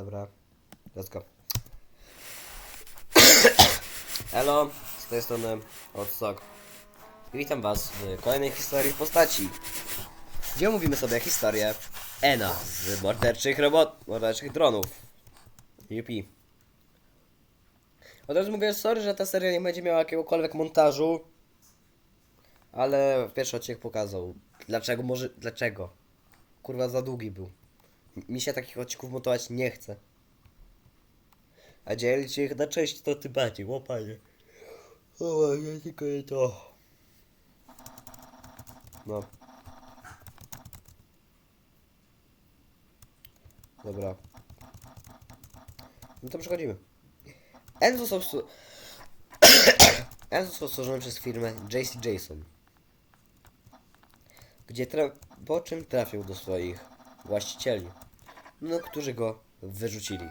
Dobra. Let's go. Hello, z tej strony Odsok. Witam was w kolejnej historii postaci. Gdzie mówimy sobie historię Ena z morderczych robot, morderczych dronów. Yupi. Od razu mówię sorry, że ta seria nie będzie miała jakiegokolwiek montażu. Ale pierwszy odcinek pokazał. Dlaczego może. Dlaczego? Kurwa za długi był. Mi się takich odcinków montować nie chce. A dzielić ich na części to ty bardziej, łopanie. O, ja tylko to. No. Dobra. No to przechodzimy. Stu... N został stworzony przez firmę JC Jason. Gdzie tra... po czym trafił do swoich właścicieli. No, którzy go wyrzucili.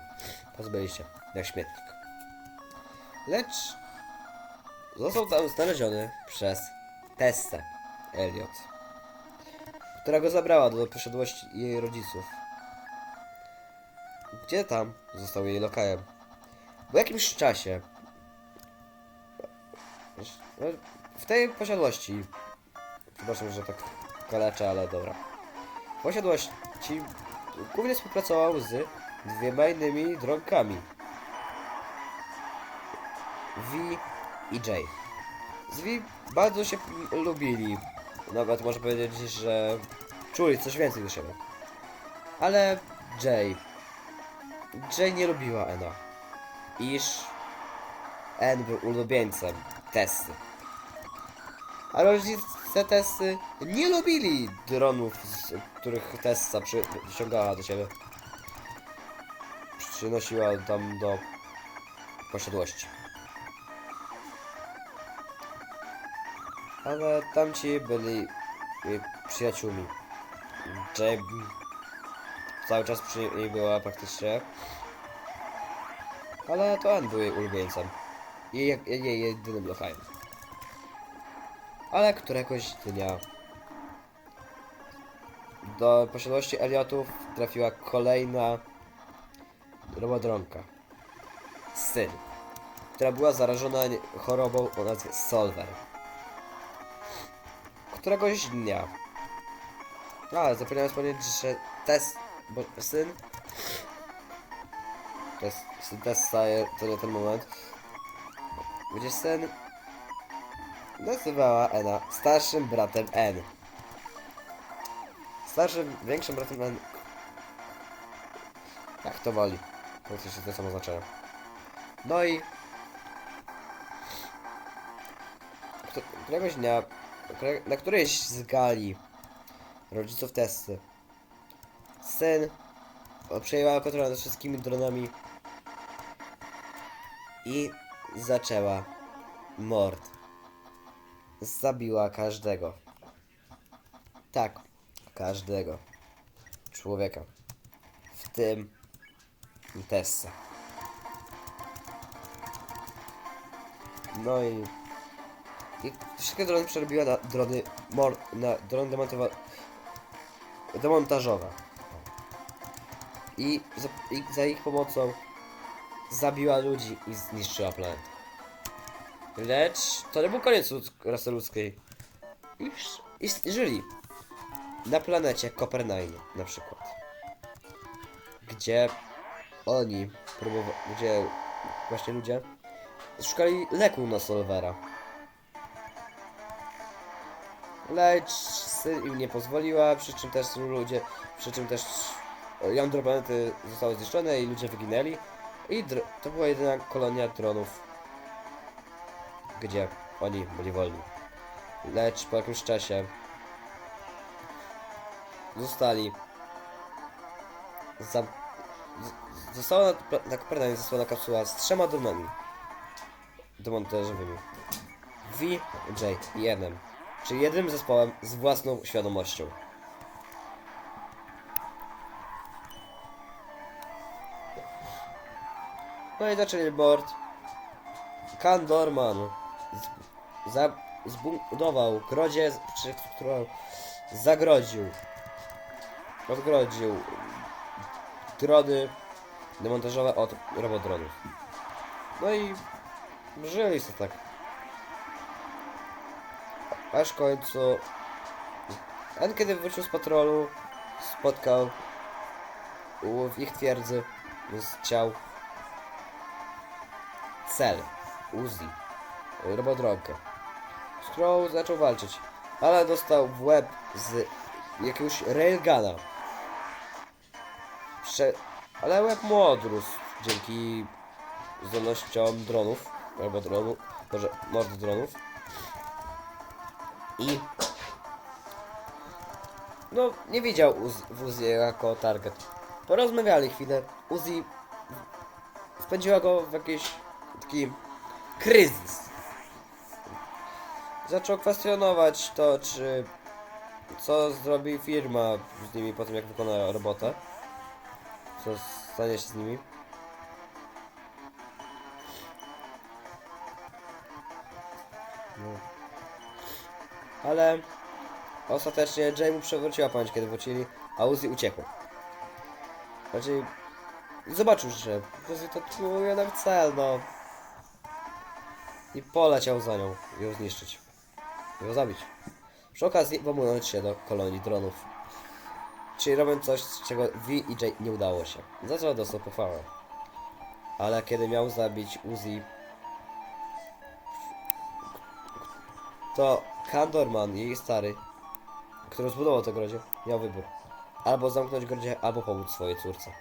Pozbyli się jak śmietnik. Lecz został tam znaleziony przez Tessę Elliot, która go zabrała do posiadłości jej rodziców. Gdzie tam został jej lokajem. Po jakimś czasie w tej posiadłości przepraszam, że tak kaleczę, ale dobra. W posiadłości głównie współpracował z dwiema innymi drogami. V i J. Z V bardzo się lubili. Nawet można powiedzieć, że czuli coś więcej do siebie. Ale J. J nie lubiła Ena. Iż N był ulubieńcem Tessy. A rodzice Tessy nie lubili dronów, z których Tessa przy, przyciągała do siebie. Przynosiła tam do posiadłości. Ale tamci byli jej przyjaciółmi. Jay cały czas przy niej była praktycznie. Ale to on był jej ulubieńcem. Jej, jej jedynym lokajem. Ale któregoś dnia do posiadłości Eliotów trafiła kolejna robodronka. Syn, która była zarażona chorobą o nazwie Solver. Któregoś dnia. A, zapomniałem wspomnieć, że test, bo syn. Syn Tessa, to nie ten moment. Gdzie syn nazywała Ena starszym bratem N. Starszym, większym bratem N. Jak to woli. Coś to samo znaczenie. No i... Któregoś dnia, na którejś z gali rodziców Tessy syn przejęła kontrolę nad wszystkimi dronami i zaczęła mord. Zabiła każdego. Tak, każdego człowieka. W tym Tessa. No i, i wszystkie drony przerobiła na drony mor, na drony demontowa, demontażowe. I za, I za ich pomocą zabiła ludzi i zniszczyła planetę. Lecz to nie był koniec rasy ludzkiej. Ist, żyli na planecie Copernine na przykład. Gdzie oni próbowali, gdzie właśnie ludzie szukali leku na Solvera. Lecz syn im nie pozwoliła, przy czym też ludzie, przy czym też jądro planety zostało zniszczone i ludzie wyginęli. I to była jedyna kolonia dronów, gdzie oni byli wolni. Lecz po jakimś czasie zostali za... Została na, na Kopernanie zasłana kapsuła z trzema dronami demontażowymi. V, J i. Czyli jednym zespołem z własną świadomością. No i zaczęli board. Kandorman zbudował grodzie, przed którą zagrodził, odgrodził drony demontażowe od robodronów. No i żyli sobie tak. Aż w końcu N kiedy wrócił z patrolu spotkał w ich twierdzy z ciał cel Uzi robodronkę z którą zaczął walczyć ale dostał w łeb z jakiegoś railguna Prze ale łeb mu odrósł dzięki zdolnościom dronów albo może mord dronów i no, nie widział Uz- w Uzi jako target. Porozmawiali chwilę. Uzi wpędziła go w jakiś taki kryzys. Zaczął kwestionować to, czy co zrobi firma z nimi po tym, jak wykona robotę. Co stanie się z nimi. No. Ale Ostatecznie mu przewróciła pamięć, kiedy wrócili, a Uzi uciekł. Znaczy, zobaczył, że Uzi to tu jednak cel, no. I poleciał za nią, ją zniszczyć. Ją zabić. Przy okazji włamując się do kolonii dronów. Czyli robiąc coś, czego V i Jay nie udało się. Za co dostał pochwałę. Ale kiedy miał zabić Uzi, to Kandorman, jej stary, który zbudował to grodzie, miał wybór. Albo zamknąć grodzie, albo pomóc swojej córce.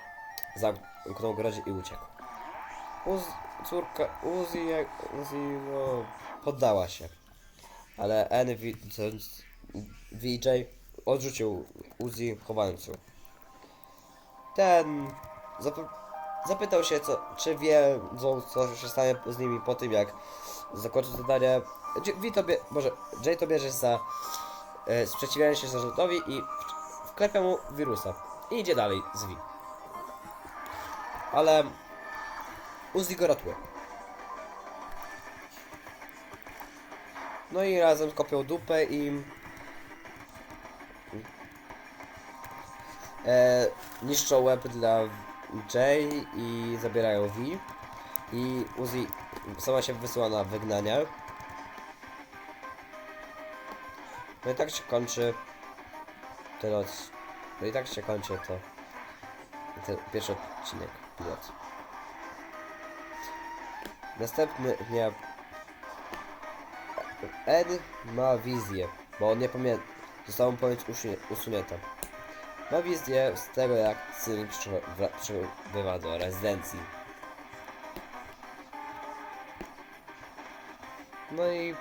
Zamknął grodzie i uciekł. Uz, córka Uzi, jak- Uzi no, poddała się. Ale N widząc VJ odrzucił Uzi chowając ją. Ten zapy zapytał się, co, czy wiedzą, co się stanie z nimi po tym, jak zakończą zadanie. Bie, może Jay to bierze za e, sprzeciwianie się zarządowi i w- wklepia mu wirusa. I idzie dalej z V. Ale Uzi go ratuje. No i razem kopią dupę i e, niszczą łeb dla Jay i zabierają V. I Uzi sama się wysyła na wygnania. No i tak się kończy ten od... No i tak się kończy to ten pierwszy odcinek pilot. Następny dnia Ed ma wizję, bo on nie pamięta. Została mu pamięć usunięta. Ma wizję z tego jak przybywa- przybywa do rezydencji. No i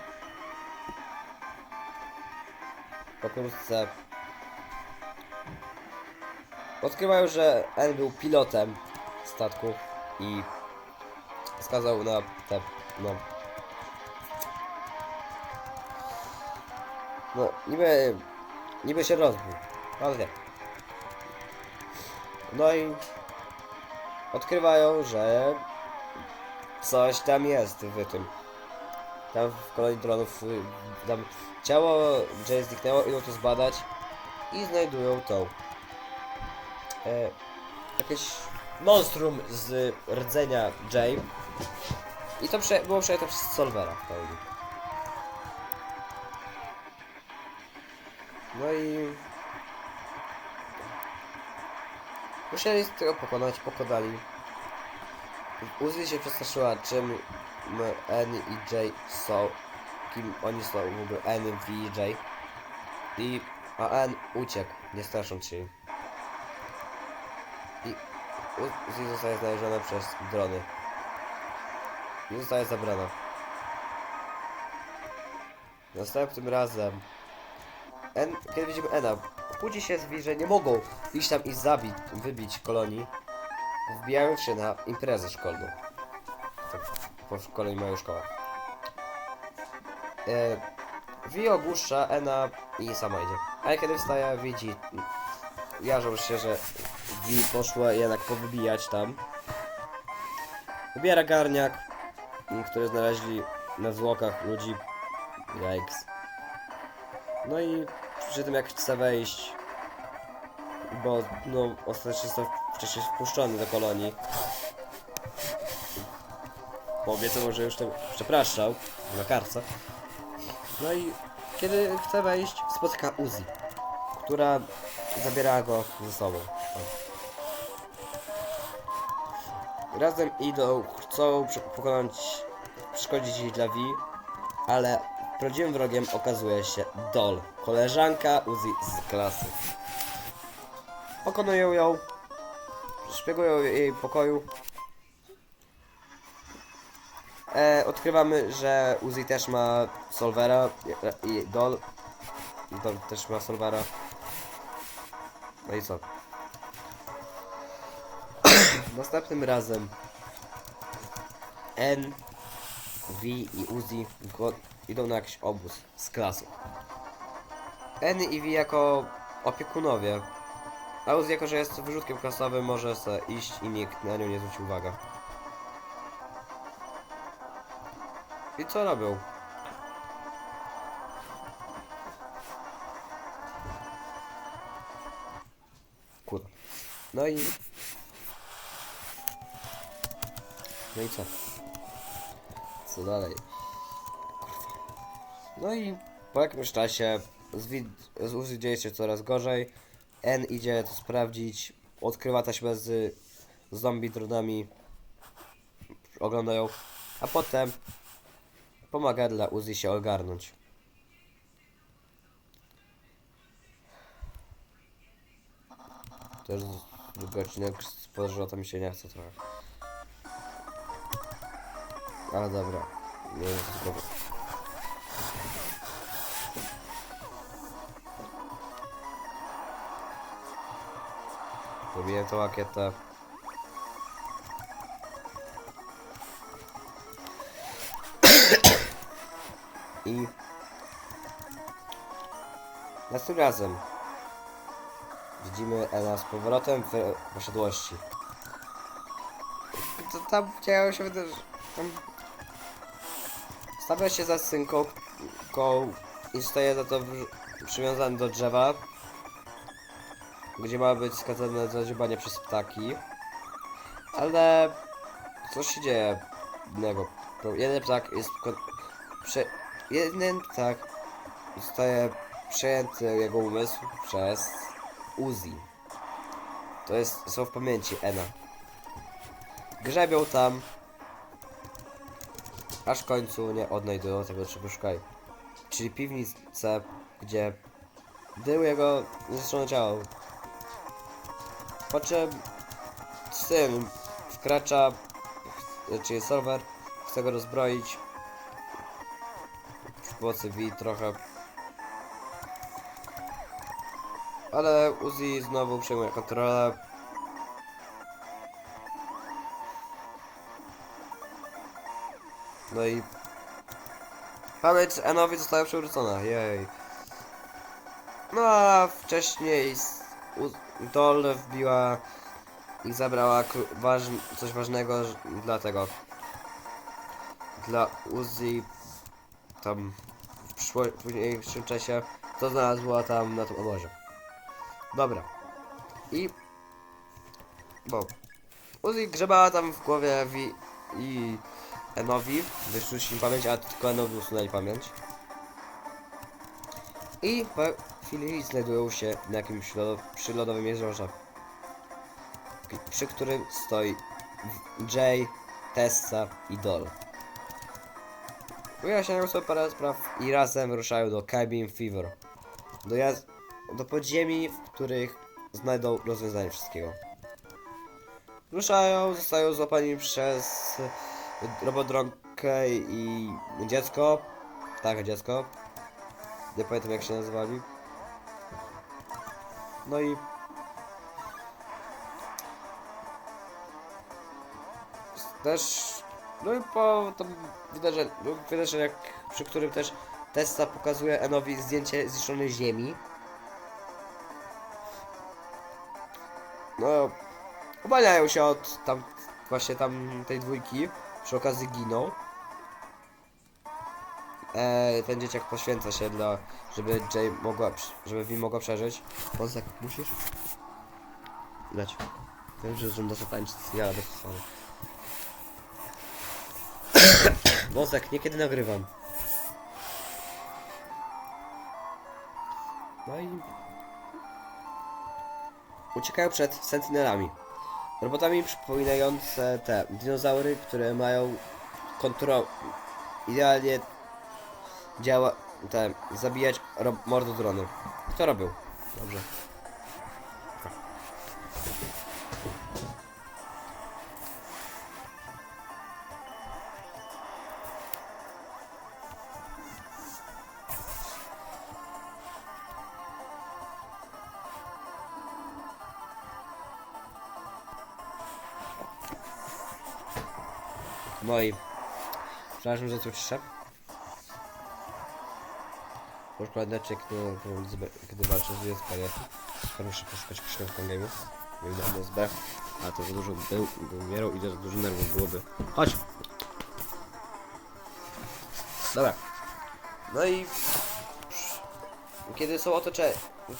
pokrótce odkrywają, że N był pilotem statku i skazał na te, no no niby niby się rozbił, nie no i odkrywają, że coś tam jest w tym. Tam w kolonii dronów y, tam ciało Jay zniknęło, idą to zbadać i znajdują tą e, jakieś monstrum z rdzenia Jay. I to prze, było przejęte przez Solvera w pełni. No i musieli tego pokonać, pokonali. Uzi się przestraszyła czym N i J są, kim oni są w ogóle N, V J. I a N uciekł, nie strasząc się. I Uzi zostaje znaleziona przez drony. I zostaje zabrana. Następnym razem Kiedy widzimy Ena, budzi się z V, że nie mogą iść tam i zabić, wybić kolonii, wbijając się na imprezę szkolną. Tak, po szkole mają szkołę. E, Vi ogłusza Ena i sama idzie. Ale kiedy wstaje, widzi, jarzą się, że Vi poszła jednak powybijać tam. Wybiera garniak, który znaleźli na zwłokach ludzi. Yikes. No i przy tym jak chce wejść bo no ostatecznie został wcześniej wpuszczony do kolonii. Bo obiecał, że już to przepraszał na karce. No i kiedy chce wejść, spotyka Uzi, która zabiera go ze sobą. Razem idą, chcą pokonać, przeszkodzić jej dla Vi, ale prawdziwym wrogiem okazuje się Dol, koleżanka Uzi z klasy. Pokonują ją, szpiegują jej pokoju. E, odkrywamy, że Uzi też ma Solvera i Dol. Dol też ma Solvera. No i co? Następnym razem N, V i Uzi idą na jakiś obóz z klasą. N i V jako opiekunowie. A Uzi jako, że jest wyrzutkiem klasowym może iść i nikt na nią nie zwróci uwagi. I co robią? Kurwa. No i... No i co? Co dalej? No i po jakimś czasie z, dzieje się coraz gorzej. N idzie to sprawdzić. Odkrywa taśmę z zombie dronami. Oglądają. A potem pomaga dla Uzi się ogarnąć. Jest długi odcinek, to mi się nie chce trochę. Ale dobra. Nie wiem co tylko... Robiłem tą rakietę. I... Następnym razem widzimy Ela z powrotem w posiadłości. To tam działo się wydarzy... Tam... Stawia się za synką i staje za to przywiązany do drzewa, gdzie ma być skazany za dziubanie przez ptaki. Ale coś się dzieje Jeden ptak jest prze... jeden ptak zostaje przejęty jego umysł przez Uzi. To jest są w pamięci Ena. Grzebią tam aż w końcu nie odnajdują tego czego szukają. Czyli piwnicę, gdzie było jego zniszczone ciało. Po czym syn wkracza, czyli serwer, chce go rozbroić. Przy pomocy V trochę. Ale Uzi znowu przejmuje kontrolę. No i pamięć Enowi została przywrócona, jej. No a wcześniej Dol wbiła i zabrała waż, coś ważnego dla tego. Dla Uzi tam w późniejszym czasie to znalazła tam na tym obozie. Dobra. I bo Uzi grzebała tam w głowie Wi i Enowi, wyszli im pamięć, a tylko Enowi usunęli pamięć. I chwili znajdują się na jakimś lodo, przy lodowym jeziorze, przy którym stoi Jay, Tessa i Dol. Wyjaśniają sobie parę spraw i razem ruszają do Cabin Fever, do, do podziemi, w których znajdą rozwiązanie wszystkiego. Ruszają, zostają złapani przez robodronkę i dziecko. Tak, dziecko. Nie pamiętam jak się nazywali. No i... Też... No i po tym wydarzeniu, no, wydarzeniach, przy którym też Tessa pokazuje Enowi zdjęcie zniszczonej ziemi. No, Obaniają się od tam właśnie tam tej dwójki. Przy okazji giną. E, ten dzieciak poświęca się dla, żeby Jay mogła, żeby Vi mogła przeżyć. Ozak, musisz? Dać. Wiem, że żebym dostał tańczyć, ja bez przesady. Wozek, niekiedy nagrywam. No i... Uciekają przed sentinelami. Robotami przypominające te dinozaury, które mają kontrolę. Idealnie działa te zabijać ro- mordodrony. Kto robił? Dobrze. No i przepraszam, że tu ciszę. Już planeczek, kiedy walczę z USP. Muszę poszukać książkę game'ów. Nie wiem, do SB. A to za dużo był, był umierał i za dużo nerwów byłoby. Chodź! Dobra. No i... Kiedy są otoczeni...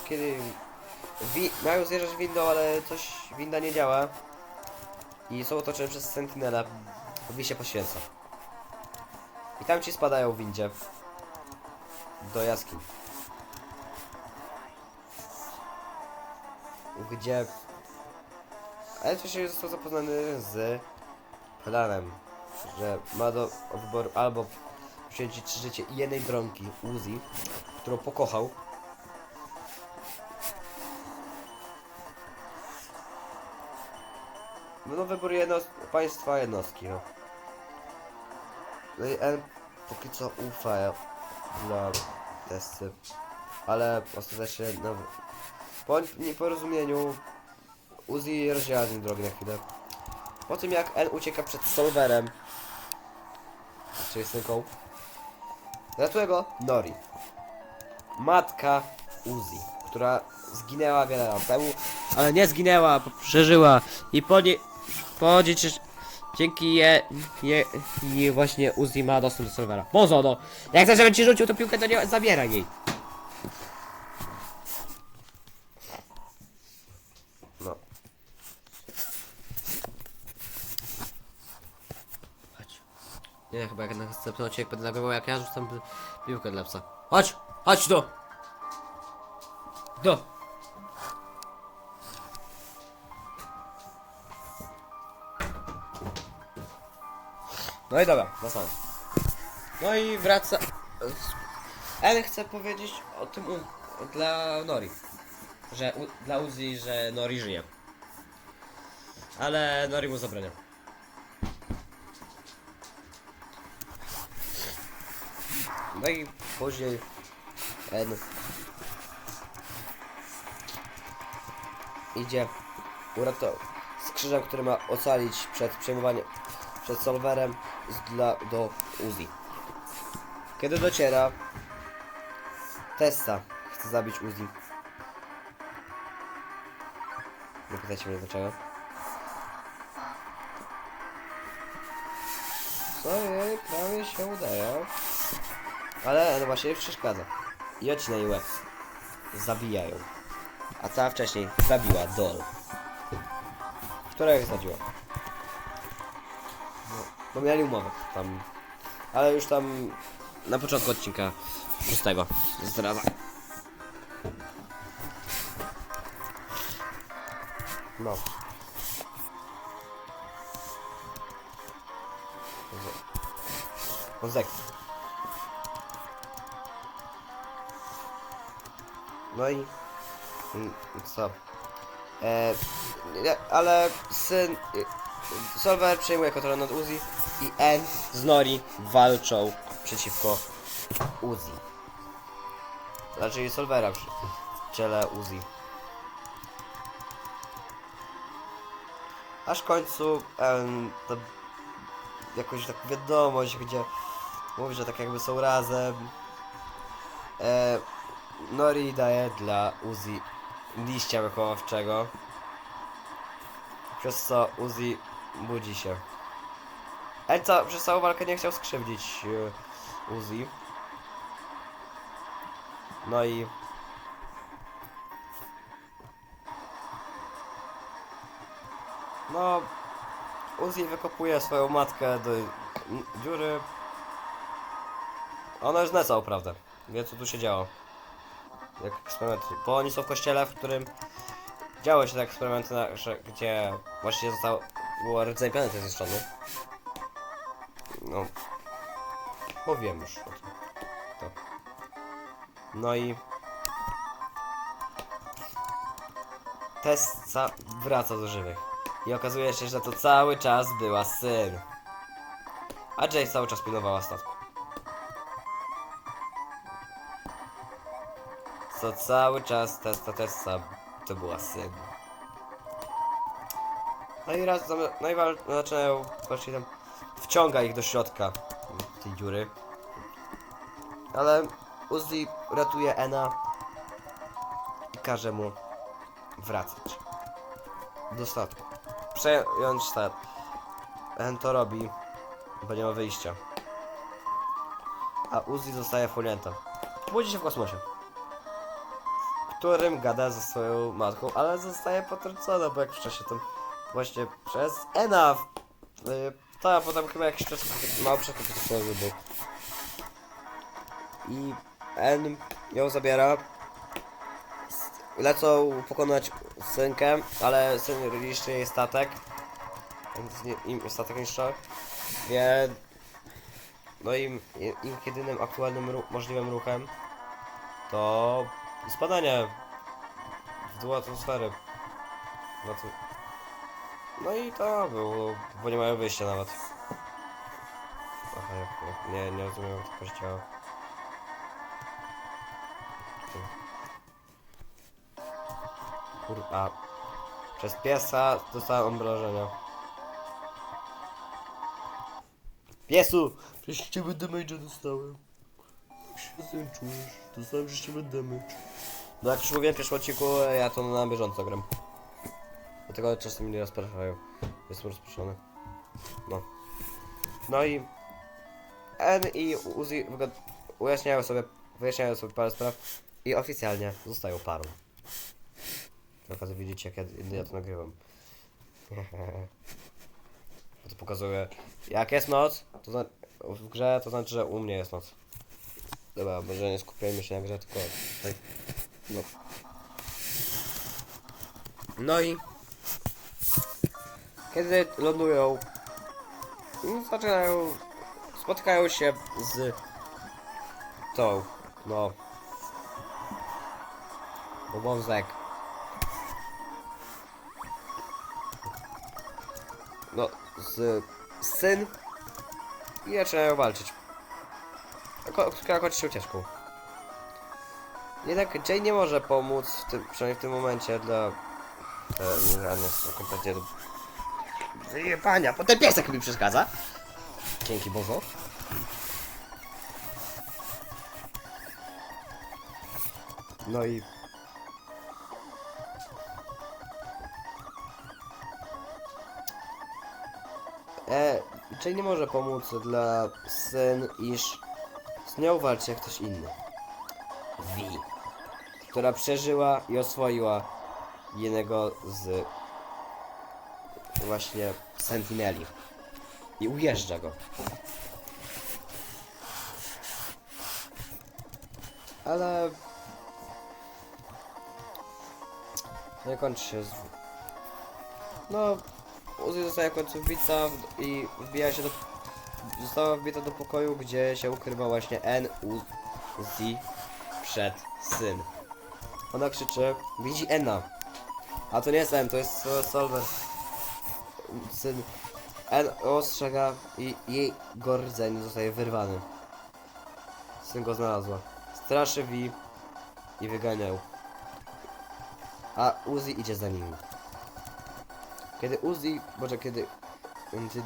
Kiedy... Wi mają zjeżdżać windą, ale coś... Winda nie działa. I są otoczeni przez Sentinela. Wi się poświęca. I tam ci spadają w windzie. Do jaskiń. Gdzie... Ale wcześniej został zapoznany z planem, że ma do wyboru albo poświęcić życie jednej dronki Uzi, którą pokochał, No, no wybór jednost państwa jednostki, no. No i N póki co ufa dla testy. Ale ostatecznie, no... Po nieporozumieniu Uzi rozdziela z nim drogę na chwilę. Po tym jak N ucieka przed Solverem, czyli synką, ratuje go Nori. Matka Uzi, która zginęła wiele lat temu, ale nie zginęła, przeżyła i po niej, po dzieci, dzięki je, je, je właśnie Uzi ma dostęp do serwera. Bozo no, jak chcesz, żebym ci rzucił tą piłkę, to nie zabieraj jej. No. Chodź. Nie, chyba jak na następny odcinek będę nagrywał, jak ja rzucam pi- piłkę dla psa. Chodź! Chodź do! Do! No i dobra, zostałem. No i wraca... Ellen chce powiedzieć o tym u... dla Nori. Że u... dla Uzi, że Nori żyje. Ale Nori mu zabrania. No i później N idzie uratować skrzyża, który ma ocalić przed przejmowaniem przed solwerem z dla, do Uzi. Kiedy dociera Tessa chce zabić Uzi. Nie pytajcie mnie dlaczego. Co jej prawie się udaje. Ale no właśnie przeszkadza. I odcina łeb. Zabijają. A ta wcześniej zabiła Dol. Która ją zdradziła. No, bo mieli umowę tam. Ale już tam na początku odcinka szóstego zdradza. No. Wozek. No i... i co? E, ale syn... Solver przejmuje kontrolę nad Uzi i N z Nori walczą przeciwko Uzi. Znaczy Solvera przy w czele Uzi. Aż w końcu em, to jakoś tak wiadomość, gdzie mówi, że tak jakby są razem. E, Nori daje dla Uzi liścia wychowawczego. Przez co Uzi budzi się. Co, przez całą walkę nie chciał skrzywdzić e, Uzi. No i... No, Uzi wykopuje swoją matkę do dziury. Ona już znecał, prawda? Wie co tu się działo. Jak eksperyment. Bo oni są w kościele, w którym działy się te eksperymenty, gdzie właśnie został, było rdzeń planety zniszczony. No. Mówiłem już o tym. To. No i... Tessa wraca do żywych. I okazuje się, że to cały czas była syn. A Jay cały czas pilnowała statku. Co cały czas Tessa Tessa to była syn. No i raz zam- no i wal- zaczynają właśnie tam wciąga ich do środka tej dziury. Ale Uzi ratuje Ena i każe mu wracać do statku. Przejąć stat. En to robi, bo nie ma wyjścia. A Uzi zostaje wchłonięta. Budzi się w kosmosie. W którym gada ze swoją matką, ale zostaje potrącona, bo jak wcześniej tam właśnie przez Ena. y, To, a potem chyba jakiś czas mało przeskok był. I En ją zabiera. Lecą pokonać synkę, ale syn niszczy jej statek. Więc im statek niszczy. Wie... No i im jedynym aktualnym możliwym ruchem to spadanie w dół atmosfery. No, i to było, bo nie mają wyjścia nawet. Aha, nie, nie rozumiem jak to działa. Kurwa. Przez piesa dostałem obrażenia. Piesu! Przez ciebie damage'a dostałem. Jak się z tym czujesz? Dostałem przez ciebie damage. No jak już mówiłem w pierwszym odcinku, ja to na bieżąco gram. Dlatego czasem mnie rozpraszają. Jestem rozproszony. No. No i... N i Uzi ujaśniają sobie, wyjaśniają sobie parę spraw i oficjalnie zostają parą. Naprawdę widzicie jak ja, ja to nagrywam. To pokazuje, jak jest noc, to zna- w grze to znaczy, że u mnie jest noc. Dobra, może nie skupiajmy się na grze, tylko tutaj. No. No i kiedy lądują, zaczynają, spotkają się z tą, no, obowiązek. No, z syn i zaczynają walczyć. Która kończy się ucieczką. Jednak Jay nie może pomóc, w tym, przynajmniej w tym momencie dla... E, nie, nie, nie, kompletnie. Wyjebania, bo ten piesek mi przeszkadza. Dzięki Bozo. No i... E, Jay nie może pomóc dla syn, iż z nią walczy jak ktoś inny. Vi, która przeżyła i oswoiła jednego z właśnie Sentineli i ujeżdża go. Ale nie kończy się z... No, Uzi zostaje w końcu wbica i wbija się do... Została wbita do pokoju, gdzie się ukrywa właśnie N, U, Z przed syn. Ona krzyczy, widzi Ena. A to nie jest N, to jest Sol- Solver. Syn. N ostrzega i jej gordzeń zostaje wyrwany. Syn go znalazła. Straszy V i wyganiał. A Uzi idzie za nim. Kiedy Uzi, może kiedy... kiedy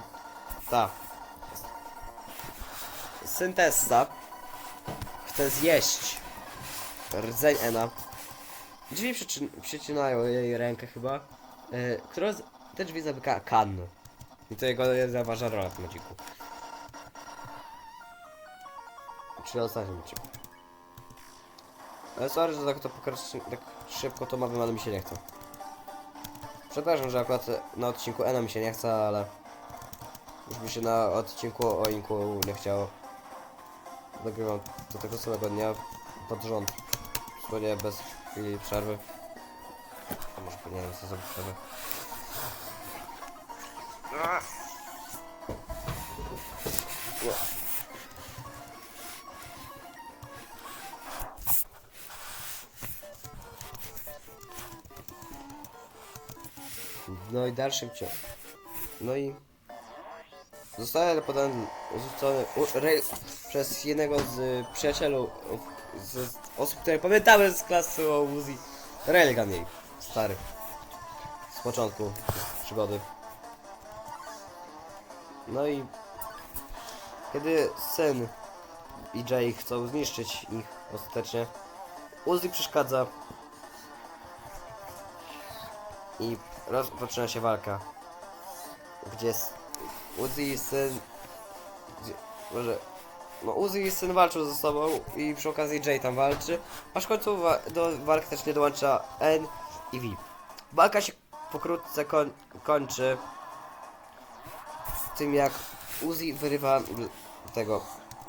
ta... Syn Tessa chce zjeść rdzeń Ena. Drzwi przycinają jej rękę chyba, yy, która te drzwi zamyka Kan. I to jego ważna rola w tym odcinku. Czyli ostatnim odcinku. Ale sorry, że tak to tak szybko to mamy, ale mi się nie chce. Przepraszam, że akurat na odcinku Ena mi się nie chce, ale już mi się na odcinku o Inku nie chciało. Nagrywam do tego samego dnia pod rząd. Słonie bez chwili przerwy. A może powinienem sobie zrobić przerwę. I dalszym ciągu. No i zostałem podany, rzucony przez jednego z przyjacielu, z, osób, które pamiętamy z klasy o Uzi. Railgun jej, stary. Z początku przygody. No i kiedy syn i Jay chcą zniszczyć ich ostatecznie, Uzi przeszkadza i rozpoczyna się walka, gdzie Uzi i syn, gdzie, może, no Uzi i syn walczą ze sobą i przy okazji Jay tam walczy, aż w końcu wa do walki też nie dołącza N i V. Walka się pokrótce koń kończy tym jak Uzi wyrywa tego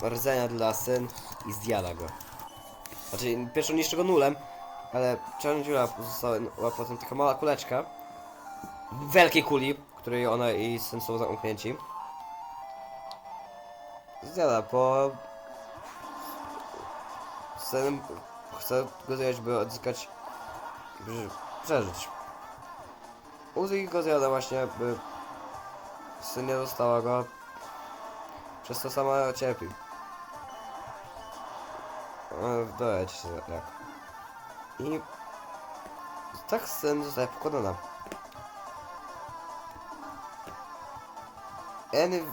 rdzenia dla syn i zjada go. Znaczy, pierwszą niszczy go nulem, ale czarna dziura została potem taka mała kuleczka wielkiej kuli, której ona i syn są zamknięci. Zjada, bo syn chce go zjeść, by odzyskać, przeżyć. Uzi go zjada właśnie, by syn nie dostała go, przez to sama cierpi. E, Dojedź się jak. I tak syn zostaje pokonana. Eny,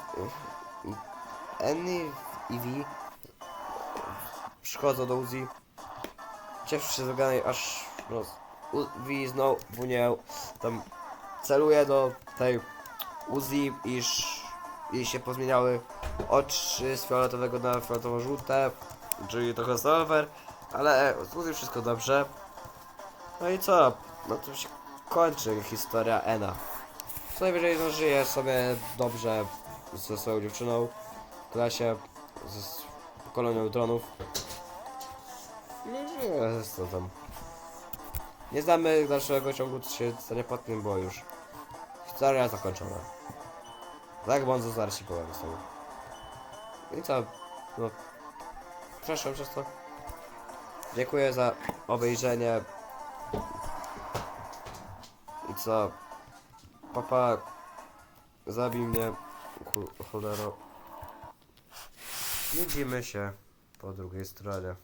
i V przychodzą do Uzi. Cieszy się zaganej, aż no, U- V znowu nie tam celuje do tej Uzi, iż jej się pozmieniały oczy z fioletowego na fioletowo-żółte, czyli trochę silver, ale Uzi wszystko dobrze. No i co? No to się kończy historia Ena. Co najwyżej no, żyje sobie dobrze ze swoją dziewczyną w klasie, s- kolonią dronów. No żyje, co tam. Nie znamy dalszego ciągu, co się stanie po tym, bo już historia zakończona. Tak bardzo zaraz ci powiem z tego. I co? No. Przepraszam przez to. Dziękuję za obejrzenie. I co? Papa zabij mnie, cholero. Widzimy się po drugiej stronie.